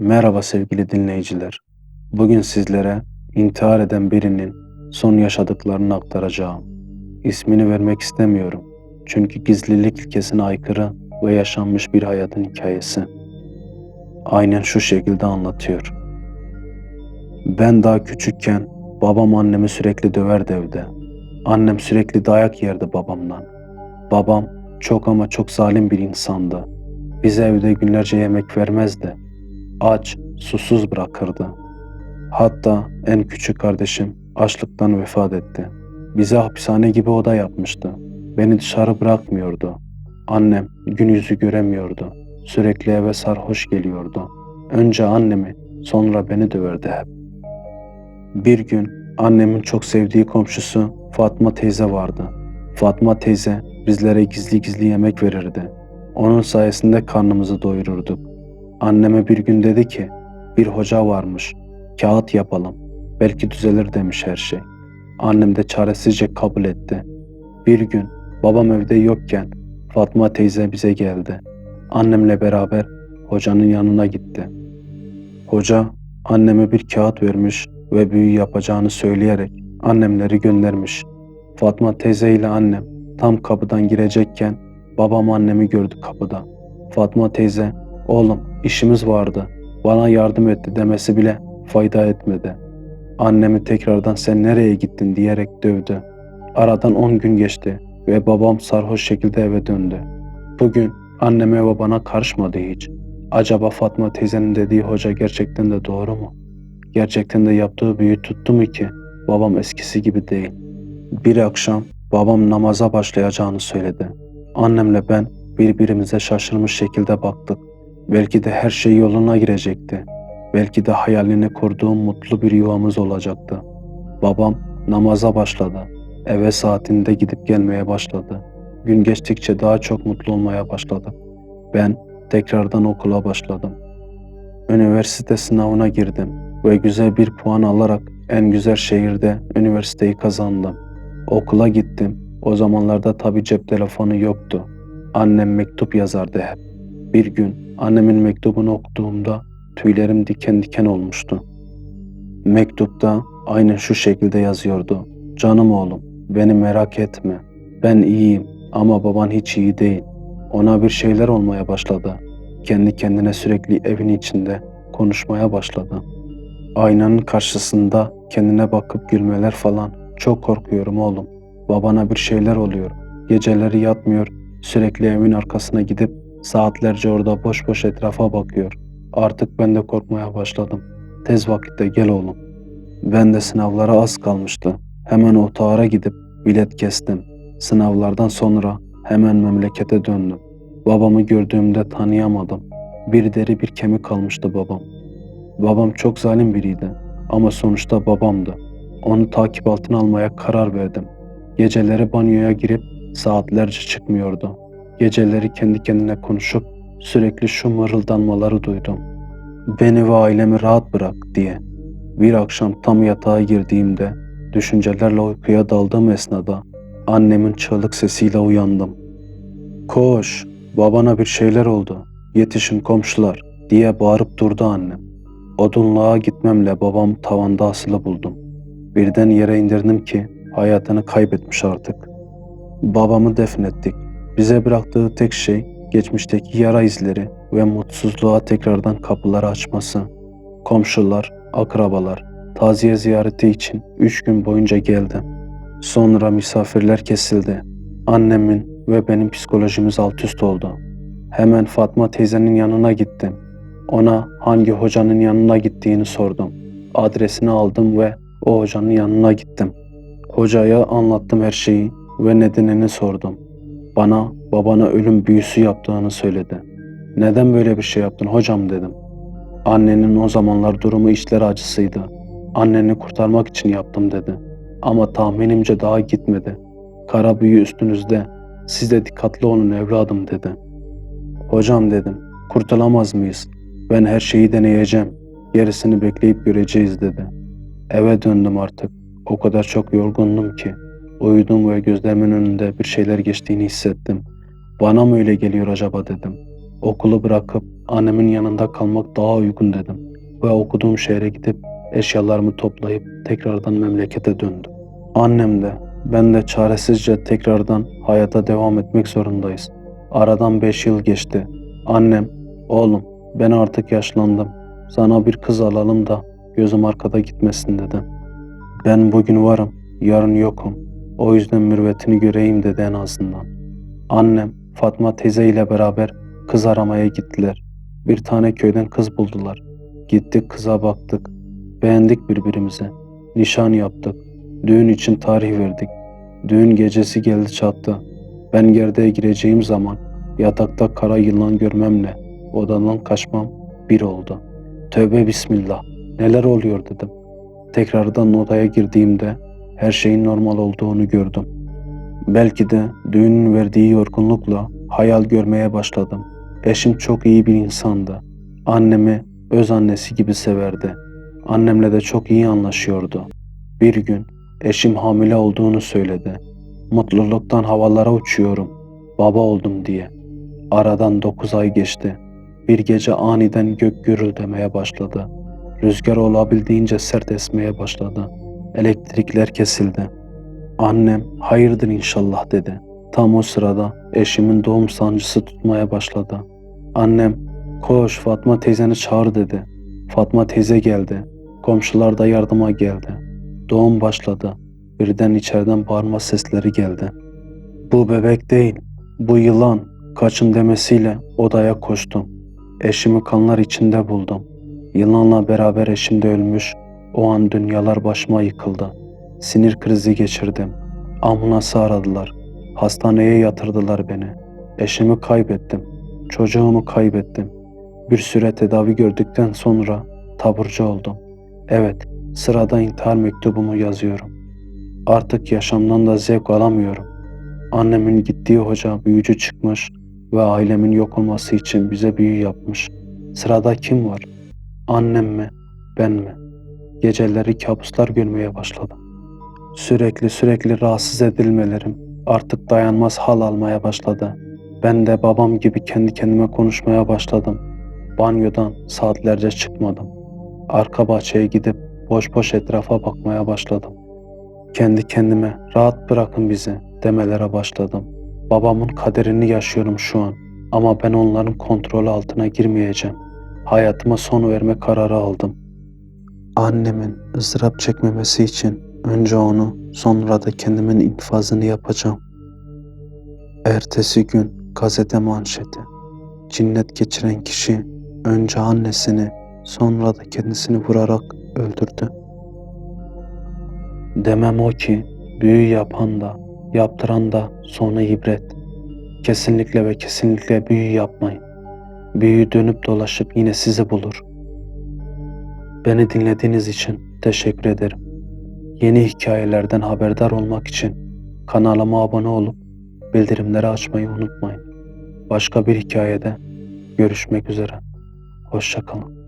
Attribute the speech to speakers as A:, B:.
A: Merhaba sevgili dinleyiciler. Bugün sizlere intihar eden birinin son yaşadıklarını aktaracağım. İsmini vermek istemiyorum. Çünkü gizlilik ilkesine aykırı ve yaşanmış bir hayatın hikayesi. Aynen şu şekilde anlatıyor. Ben daha küçükken babam annemi sürekli döverdi evde. Annem sürekli dayak yerdi babamdan. Babam çok ama çok zalim bir insandı. Bize evde günlerce yemek vermezdi aç, susuz bırakırdı. Hatta en küçük kardeşim açlıktan vefat etti. Bize hapishane gibi oda yapmıştı. Beni dışarı bırakmıyordu. Annem gün yüzü göremiyordu. Sürekli eve sarhoş geliyordu. Önce annemi, sonra beni döverdi hep. Bir gün annemin çok sevdiği komşusu Fatma teyze vardı. Fatma teyze bizlere gizli gizli yemek verirdi. Onun sayesinde karnımızı doyururduk. Anneme bir gün dedi ki, bir hoca varmış, kağıt yapalım, belki düzelir demiş her şey. Annem de çaresizce kabul etti. Bir gün babam evde yokken Fatma teyze bize geldi. Annemle beraber hocanın yanına gitti. Hoca anneme bir kağıt vermiş ve büyü yapacağını söyleyerek annemleri göndermiş. Fatma teyze ile annem tam kapıdan girecekken babam annemi gördü kapıda. Fatma teyze, oğlum işimiz vardı, bana yardım etti demesi bile fayda etmedi. Annemi tekrardan sen nereye gittin diyerek dövdü. Aradan on gün geçti ve babam sarhoş şekilde eve döndü. Bugün anneme ve bana karışmadı hiç. Acaba Fatma teyzenin dediği hoca gerçekten de doğru mu? Gerçekten de yaptığı büyü tuttu mu ki babam eskisi gibi değil. Bir akşam babam namaza başlayacağını söyledi. Annemle ben birbirimize şaşırmış şekilde baktık. Belki de her şey yoluna girecekti. Belki de hayalini kurduğum mutlu bir yuvamız olacaktı. Babam namaza başladı. Eve saatinde gidip gelmeye başladı. Gün geçtikçe daha çok mutlu olmaya başladım. Ben tekrardan okula başladım. Üniversite sınavına girdim ve güzel bir puan alarak en güzel şehirde üniversiteyi kazandım. Okula gittim. O zamanlarda tabi cep telefonu yoktu. Annem mektup yazardı hep. Bir gün annemin mektubunu okuduğumda tüylerim diken diken olmuştu. Mektupta aynen şu şekilde yazıyordu. Canım oğlum, beni merak etme. Ben iyiyim ama baban hiç iyi değil. Ona bir şeyler olmaya başladı. Kendi kendine sürekli evin içinde konuşmaya başladı. Aynanın karşısında kendine bakıp gülmeler falan. Çok korkuyorum oğlum. Babana bir şeyler oluyor. Geceleri yatmıyor. Sürekli evin arkasına gidip saatlerce orada boş boş etrafa bakıyor. Artık ben de korkmaya başladım. Tez vakitte gel oğlum. Ben de sınavlara az kalmıştı. Hemen otağara gidip bilet kestim. Sınavlardan sonra hemen memlekete döndüm. Babamı gördüğümde tanıyamadım. Bir deri bir kemik kalmıştı babam. Babam çok zalim biriydi ama sonuçta babamdı. Onu takip altına almaya karar verdim. Geceleri banyoya girip saatlerce çıkmıyordu. Geceleri kendi kendine konuşup sürekli şu mırıldanmaları duydum. Beni ve ailemi rahat bırak diye. Bir akşam tam yatağa girdiğimde düşüncelerle uykuya daldığım esnada annemin çığlık sesiyle uyandım. Koş, babana bir şeyler oldu. Yetişin komşular diye bağırıp durdu annem. Odunluğa gitmemle babam tavanda asılı buldum. Birden yere indirdim ki hayatını kaybetmiş artık. Babamı defnettik. Bize bıraktığı tek şey geçmişteki yara izleri ve mutsuzluğa tekrardan kapıları açması. Komşular, akrabalar, taziye ziyareti için üç gün boyunca geldim. Sonra misafirler kesildi. Annemin ve benim psikolojimiz alt üst oldu. Hemen Fatma teyzenin yanına gittim. Ona hangi hocanın yanına gittiğini sordum. Adresini aldım ve o hocanın yanına gittim. Hocaya anlattım her şeyi ve nedenini sordum. Bana babana ölüm büyüsü yaptığını söyledi. Neden böyle bir şey yaptın hocam dedim. Annenin o zamanlar durumu içler acısıydı. Anneni kurtarmak için yaptım dedi. Ama tahminimce daha gitmedi. Kara büyü üstünüzde. Siz de dikkatli olun evladım dedi. Hocam dedim. Kurtulamaz mıyız? Ben her şeyi deneyeceğim. Gerisini bekleyip göreceğiz dedi. Eve döndüm artık. O kadar çok yorgundum ki. Uyudum ve gözlerimin önünde bir şeyler geçtiğini hissettim. Bana mı öyle geliyor acaba dedim. Okulu bırakıp annemin yanında kalmak daha uygun dedim ve okuduğum şehre gidip eşyalarımı toplayıp tekrardan memlekete döndüm. Annem de ben de çaresizce tekrardan hayata devam etmek zorundayız. Aradan 5 yıl geçti. Annem, oğlum ben artık yaşlandım. Sana bir kız alalım da gözüm arkada gitmesin dedi. Ben bugün varım, yarın yokum. O yüzden mürvetini göreyim dedi en azından. Annem, Fatma teyze ile beraber kız aramaya gittiler. Bir tane köyden kız buldular. Gittik kıza baktık. Beğendik birbirimizi. Nişan yaptık. Düğün için tarih verdik. Düğün gecesi geldi çattı. Ben gerdeğe gireceğim zaman yatakta kara yılan görmemle odadan kaçmam bir oldu. Tövbe bismillah. Neler oluyor dedim. Tekrardan odaya girdiğimde her şeyin normal olduğunu gördüm. Belki de düğünün verdiği yorgunlukla hayal görmeye başladım. Eşim çok iyi bir insandı. Annemi öz annesi gibi severdi. Annemle de çok iyi anlaşıyordu. Bir gün eşim hamile olduğunu söyledi. Mutluluktan havalara uçuyorum. Baba oldum diye. Aradan dokuz ay geçti. Bir gece aniden gök gürüldemeye başladı. Rüzgar olabildiğince sert esmeye başladı. Elektrikler kesildi. Annem hayırdır inşallah dedi. Tam o sırada eşimin doğum sancısı tutmaya başladı. Annem koş Fatma teyzeni çağır dedi. Fatma teyze geldi. Komşular da yardıma geldi. Doğum başladı. Birden içeriden bağırma sesleri geldi. Bu bebek değil, bu yılan. Kaçın demesiyle odaya koştum. Eşimi kanlar içinde buldum. Yılanla beraber eşim de ölmüş. O an dünyalar başıma yıkıldı. Sinir krizi geçirdim. Ambulansı aradılar. Hastaneye yatırdılar beni. Eşimi kaybettim. Çocuğumu kaybettim. Bir süre tedavi gördükten sonra taburcu oldum. Evet, sırada intihar mektubumu yazıyorum. Artık yaşamdan da zevk alamıyorum. Annemin gittiği hoca büyücü çıkmış ve ailemin yok olması için bize büyü yapmış. Sırada kim var? Annem mi? Ben mi? Geceleri kabuslar görmeye başladım. Sürekli sürekli rahatsız edilmelerim artık dayanmaz hal almaya başladı. Ben de babam gibi kendi kendime konuşmaya başladım. Banyodan saatlerce çıkmadım. Arka bahçeye gidip boş boş etrafa bakmaya başladım. Kendi kendime rahat bırakın bizi demelere başladım. Babamın kaderini yaşıyorum şu an ama ben onların kontrolü altına girmeyeceğim. Hayatıma son verme kararı aldım. Annemin ızdırap çekmemesi için önce onu sonra da kendimin infazını yapacağım. Ertesi gün gazete manşeti. Cinnet geçiren kişi önce annesini sonra da kendisini vurarak öldürdü. Demem o ki büyü yapan da yaptıran da sonu ibret. Kesinlikle ve kesinlikle büyü yapmayın. Büyü dönüp dolaşıp yine sizi bulur. Beni dinlediğiniz için teşekkür ederim. Yeni hikayelerden haberdar olmak için kanalıma abone olup bildirimleri açmayı unutmayın. Başka bir hikayede görüşmek üzere. Hoşçakalın.